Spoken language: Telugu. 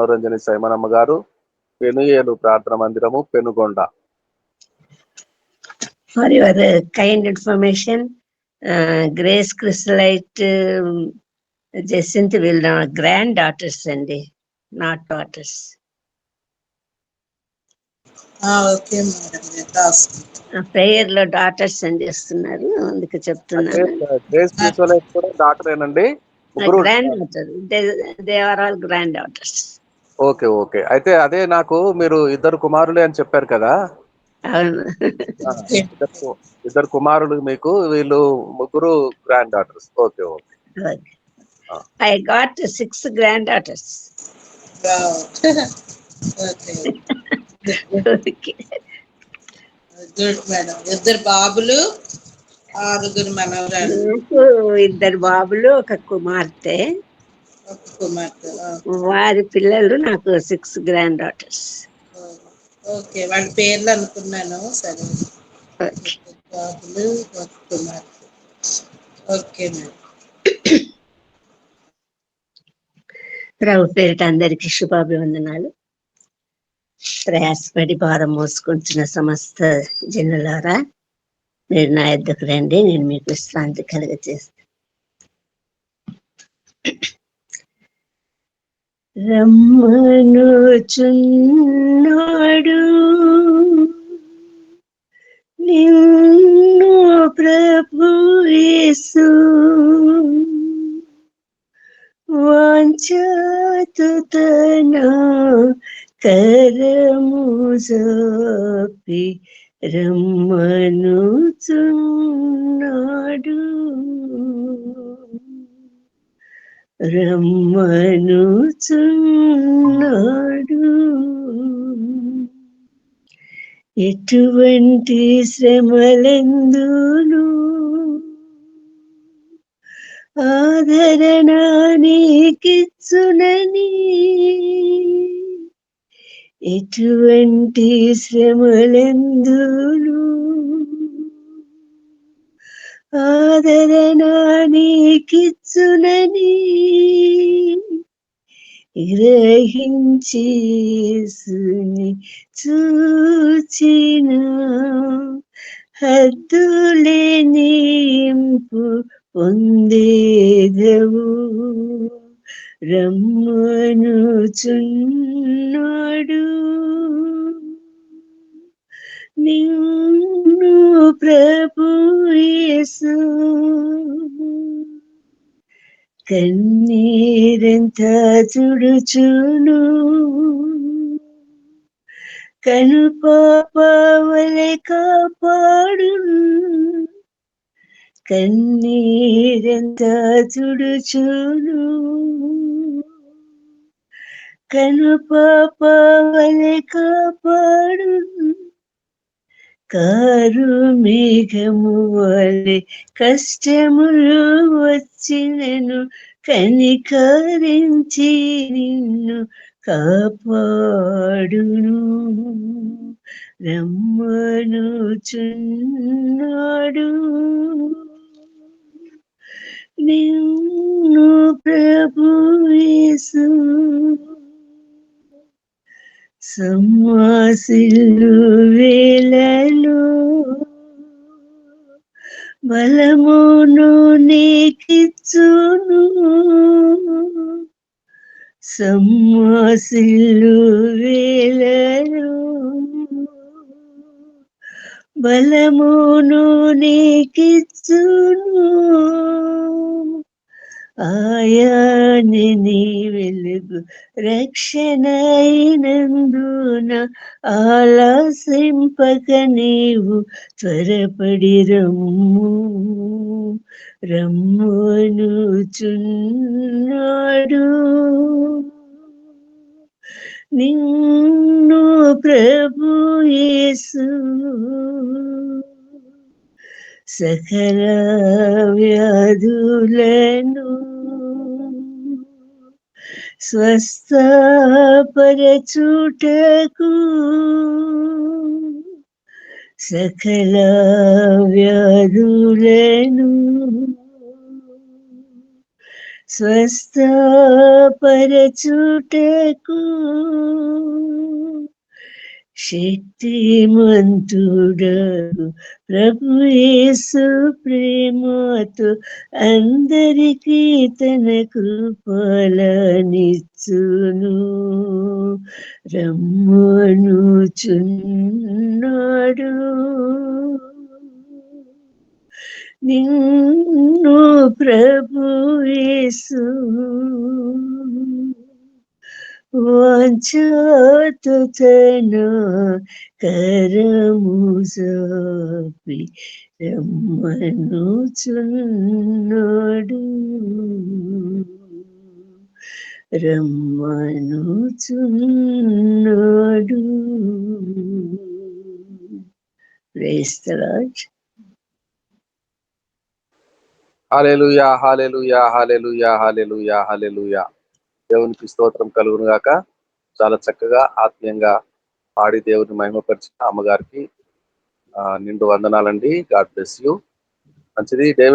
మనోరంజని సైమనమ్మ గారు పెనుయేలు ప్రార్థన మందిరము Penugonda. For your kind information. Uh, Grace Chrysolite, um, Jacinth will not granddaughters అండి నాట్ డాటర్స్ ప్రేయర్లో డాటర్స్ అని చేస్తున్నారు అందుకే గ్రేస్ కూడా డాక్టరేనండి ముగ్గురు granddaughter they are all granddaughters okay okay. అయితే అదే నాకు మీరు ఇద్దరు కుమారులే అని చెప్పారు కదా? ఇద్దరు కు- ఇద్దరు కుమారులు మీకు వీళ్ళు ముగ్గురు granddaughters okay okay. I got six granddaughters okay. Good madam ఇద్దరు బాబులు ఆరుగురు మనవరాలు ఇద్దరు బాబులు ఒక కుమార్తె. వారి పిల్లలు నాకు సిక్స్ గ్రాండ్ డాటర్స్ ఓకే వాళ్ళ పేర్లు అనుకున్నాను. సరే. ఓకే. బాబులు మేడం. ప్రభు పేరిట అందరికి శుభాభివందనాలు. ప్రయాసపడి భారం మోసుకుంటున్న సమస్త జనులారా మీరు నా ఎద్దకు రండి నేను మీకు విశ్రాంతి కలుగజేస్తాను రమ్మనుచున్నాడు నిన్ను ప్రభు యేసు వాంఛతుతన కరము జాపి రమ్మనుచున్నాడు రమ్మనుచున్నాడు. ఎటువంటి శ్రమలెందును? ఆదరణ నీకిచ్చునని. ఎటువంటి శ్రమలెందును? ఆదరణ నీకిచ్చునని గ్రహించి చూచిన హద్దులే నింపు పొందేదవు. రమ్మనుచున్నాడు. నిన్ను ప్రభుయే కన్నీరెంత చుడుచును కను పాపవలె కాపాడు కన్నీరెంత చుడుచును కను పాపవలె కాపాడు కారు మేఘము వలె కష్టములు వచ్చినను కనికరించి నిన్ను కాపాడును. రమ్మనుచున్నాడు నిన్ను ప్రభు యేసు. వేళ బలమును నీకిచ్చును. సమ్మాసిల్లు వేలరు బలమును నీకిచ్చును. ఆయాని నీ వెలుగు రక్షణైనందున ఆలసింపక నీవు త్వరపడి రమ్ము రమ్మనుచున్నాడు నిన్ను ప్రభు యేసు సకల వ్యాధులను స్వస్థపరచుటకు సకల వ్యాధులను స్వస్థపరచుటకు శక్తిమంతుడకు ప్రభు యేసు ప్రేమతో అందరికీ తన కృపలనిచ్చును. రమ్మనుచున్నాడు. నిన్ను ప్రభు యేసు వాంఛతో తన కరము సాపి రమ్మనుచున్నాడు. రమ్మనుచున్నాడు. Praise the lord hallelujah hallelujah hallelujah hallelujah hallelujah దేవునికి స్తోత్రం కలుగును గాక. చాలా చక్కగా ఆత్మీయంగా పాడి దేవుని మహిమపరిచిన అమ్మగారికి నిండు వందనాలండి. God bless you. మంచిది. డేవిడ్